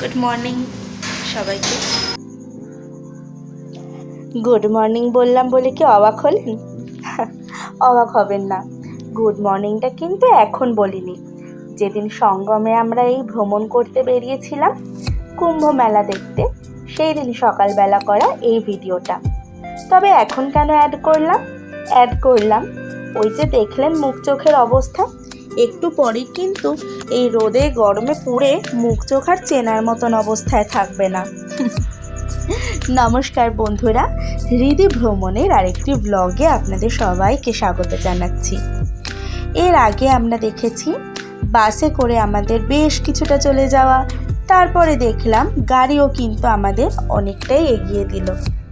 Good morning সবাইকে। Good morning বললাম বলে কি অবাক হলেন? অবাক হবেন না। গুড মর্নিংটা কিন্তু এখন বলিনি। যেদিন সঙ্গমে আমরা এই ভ্রমণ করতে বেরিয়েছিলাম, কুম্ভ মেলা দেখতে, সেই দিন সকালবেলা করা এই ভিডিওটা। তবে এখন কেন অ্যাড করলাম? অ্যাড করলাম, ওই যে দেখলেন মুখ চোখের অবস্থা একটু পরেই কিন্তু এই রোদে গরমে পুড়ে মুখ চোখ আর চেনার মতন অবস্থায় থাকবে না। নমস্কার বন্ধুরা, হৃদি ভ্রমণের আরেকটি ব্লগে আপনাদের সবাইকে স্বাগত জানাচ্ছি। এর আগে আমরা দেখেছি, বাসে করে আমাদের বেশ কিছুটা চলে যাওয়া, তারপরে দেখলাম গাড়িও কিন্তু আমাদের অনেকটাই এগিয়ে দিল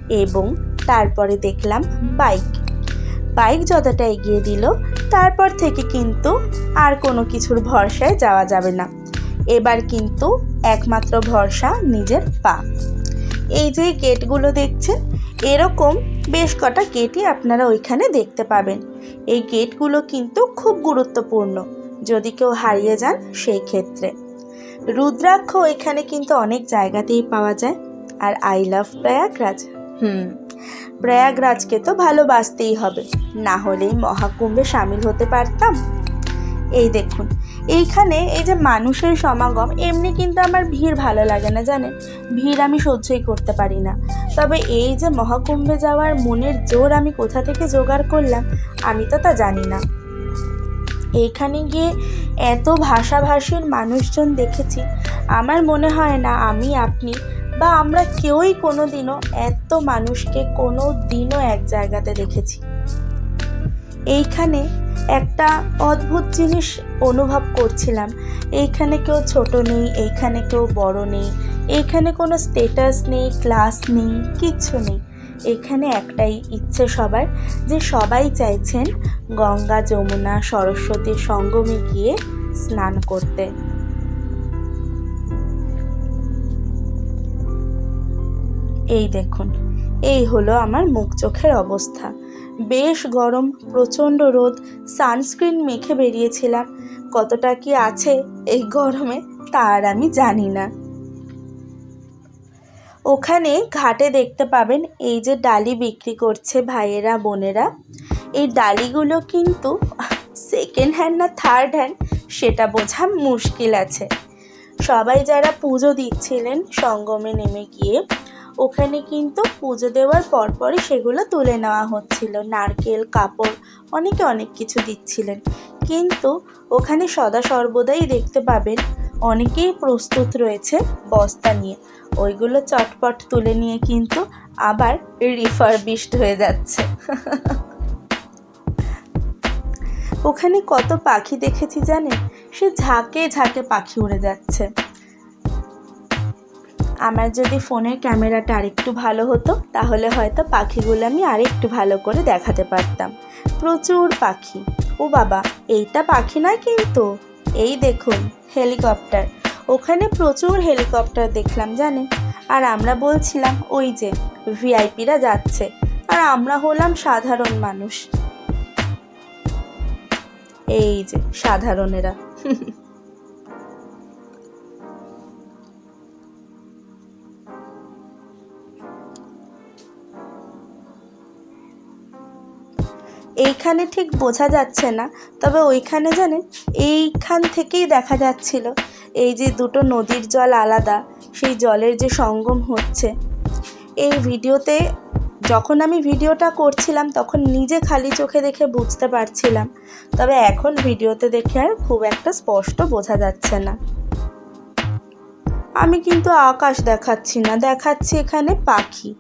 এবং তারপরে দেখলাম বাইক। বাইক যতটা এগিয়ে দিল। তারপর থেকে কিন্তু আর কোনো কিছুর ভরসায় যাওয়া যাবে না। এবার কিন্তু একমাত্র ভরসা নিজের পা। এই যে গেটগুলো দেখছেন, এরকম বেশ কটা গেটই আপনারা ওইখানে দেখতে পাবেন। এই গেটগুলো কিন্তু খুব গুরুত্বপূর্ণ, যদি কেউ হারিয়ে যান সেই ক্ষেত্রে। রুদ্রাক্ষ এখানে কিন্তু অনেক জায়গাতেই পাওয়া যায়। আর আই লাভ প্রয়াগরাজ হুম। প্রয়াগরাজকে তো ভালোবাসতেই হবে। না হলেই মহাকুম্ভে সামিল হতে পারতাম। এই দেখুন, এইখানে এই যে মানুষের সমাগম, এমনি কিন্তু আমার ভিড় ভালো লাগে না, জানেন? ভিড় আমি সহ্যই করতে পারি না। তবে এই যে মহাকুম্ভে যাওয়ার মনের জোর আমি কোথা থেকে জোগাড় করলাম, আমি তো তা জানি না। এইখানে গিয়ে এত ভাষাভাষীর মানুষজন দেখেছি, আমার মনে হয় না আমি, আপনি বা আমরা কেউই কোনো দিনও এত মানুষকে কোনো দিনও এক জায়গাতে দেখেছি। এইখানে একটা অদ্ভুত জিনিস অনুভব করছিলাম। এইখানে কেউ ছোট নেই, এইখানে কেউ বড় নেই, এইখানে কোনো স্টেটাস নেই ক্লাস নেই, কিচ্ছু নেই। এখানে একটাই ইচ্ছে সবার যে সবাই চাইছেন গঙ্গা, যমুনা, সরস্বতীর সঙ্গমে গিয়ে স্নান করতে। এই দেখুন, এই হলো আমার মুখ চোখের অবস্থা। বেশ গরম, প্রচণ্ড রোদ, সানস্ক্রিন মেখে বেরিয়েছিলাম। কতটা কি আছে এই গরমে তার আমি জানি না। ওখানে ঘাটে দেখতে পাবেন এই যে ডালি বিক্রি করছে ভাইয়েরা, বোনেরা। এই ডালিগুলো কিন্তু সেকেন্ড হ্যান্ড না থার্ড হ্যান্ড সেটা বোঝা মুশকিল আছে। সবাই যারা পুজো দিচ্ছিলেন সঙ্গমে নেমে গিয়ে ওখানে কিন্তু পুজো দেওয়ার পরপরই সেগুলো তুলে নেওয়া হচ্ছিল। নারকেল, কাপড়, অনেকে অনেক কিছু দিচ্ছিলেন। কিন্তু ওখানে সদা সর্বদাই দেখতে পাবেন অনেকেই প্রস্তুত রয়েছে বস্তা নিয়ে। ওইগুলো চটপট তুলে নিয়ে কিন্তু আবার রিফারবিশড হয়ে যাচ্ছে। ওখানে কত পাখি দেখেছি জানেন? সে ঝাঁকে ঝাঁকে পাখি উড়ে যাচ্ছে। আমার যদি ফোনের ক্যামেরাটা আরেকটু ভালো হতো, তাহলে হয়তো পাখিগুলো আমি আরেকটু ভালো করে দেখাতে পারতাম। প্রচুর পাখি। ও বাবা, এইটা পাখি নয় কিন্তু। এই দেখুন, হেলিকপ্টার। ওখানে প্রচুর হেলিকপ্টার দেখলাম, জানেন? আর আমরা বলছিলাম, ওই যে, ভিআইপিরা যাচ্ছে। আর আমরা হলাম সাধারণ মানুষ। এই যে, সাধারণেরা। এইখানে ঠিক বোঝা যাচ্ছে না, তবে ওইখানে জানেন এইখান থেকেই দেখা যাচ্ছিল। এই যে দুটো নদীর জল আলাদা, সেই জলের যে সঙ্গম হচ্ছে। এই ভিডিওতে যখন আমি ভিডিওটা করছিলাম, তখন নিজে খালি চোখে দেখে বুঝতে পারছিলাম, তবে এখন ভিডিওতে দেখে আর খুব একটা স্পষ্ট বোঝা যাচ্ছে না। আমি কিন্তু আকাশ দেখাচ্ছি না, দেখাচ্ছি এখানে পাখি,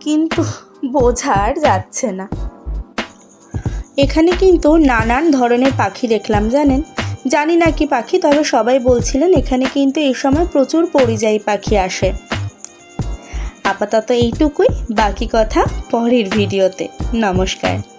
কিন্তু বোঝা আর যাচ্ছে না। এখানে কিন্তু নানান ধরনের পাখি দেখলাম, জানেন? জানি না কি পাখি, তবে সবাই বলছিলেন এখানে কিন্তু এই সময় প্রচুর পরিযায়ী পাখি আসে। আপাতত এইটুকুই, বাকি কথা পরের ভিডিওতে। নমস্কার।